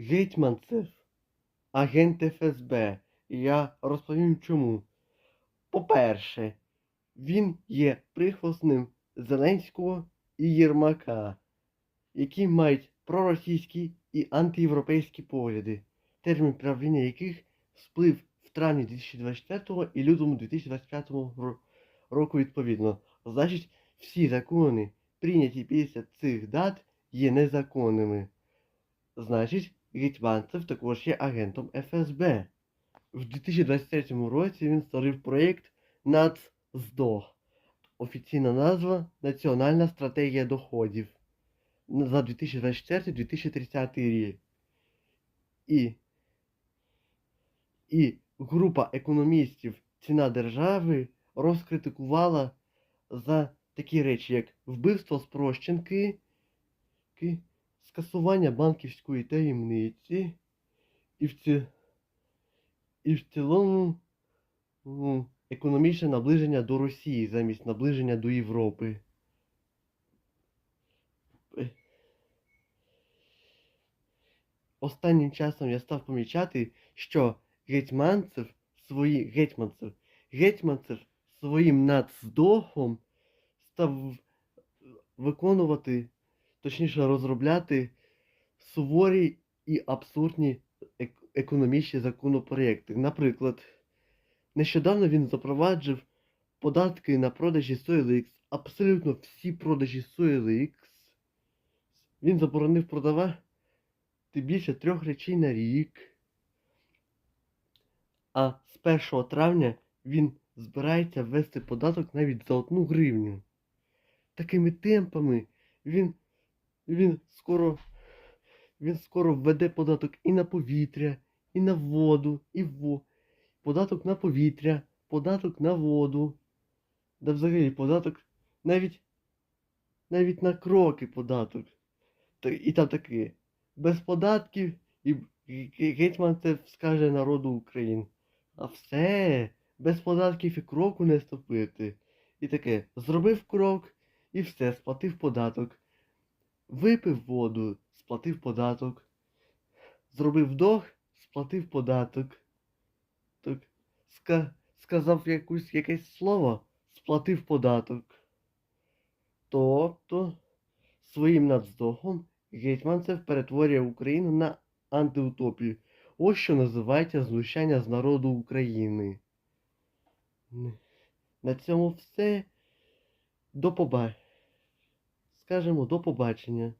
Гетьманцев, агент ФСБ. І я розповім чому. По-перше, він є прихвостним Зеленського і Єрмака, які мають проросійські і антиєвропейські погляди, термін правління яких сплив в травні 2024 і лютому 2025 року відповідно. Значить, всі закони, прийняті після цих дат, є незаконними. Значить, Гетьманцев також є агентом ФСБ. В 2023 році він створив проєкт НАЦДО. Офіційна назва Національна стратегія доходів за 2024-2030 рік. І, і група економістів Ціна держави розкритикувала за такі речі, як вбивство спрощенки, ки- скасування банківської таємниці і в, ці, і в цілому м, економічне наближення до Росії замість наближення до Європи. Е. Останнім часом я став помічати, що гетьманцев свої гетьманцев, гетьманцев своїм нацдохом став виконувати, точніше розробляти суворі і абсурдні економічні законопроекти. Наприклад, нещодавно він запроваджив податки на продажі SoilX, абсолютно всі продажі SoilX. Він заборонив продавати більше трьох речей на рік. А з 1 травня він збирається ввести податок навіть за одну гривню. Такими темпами він, він скоро він скоро введе податок і на повітря, і на воду, і во. Податок на повітря, податок на воду. Да взагалі податок навіть навіть на кроки податок. І там таке. Без податків і гетьман це скаже народу України. А все, без податків і кроку не ступити. І таке, зробив крок і все, сплатив податок. Випив воду, сплатив податок. Зробив вдох, сплатив податок. Так, ска- сказав якусь, якесь слово, сплатив податок. Тобто, своїм надздохом Гетьманцев перетворює Україну на антиутопію. Ось що називається знущання з народу України. На цьому все. До поба... Скажемо до побачення.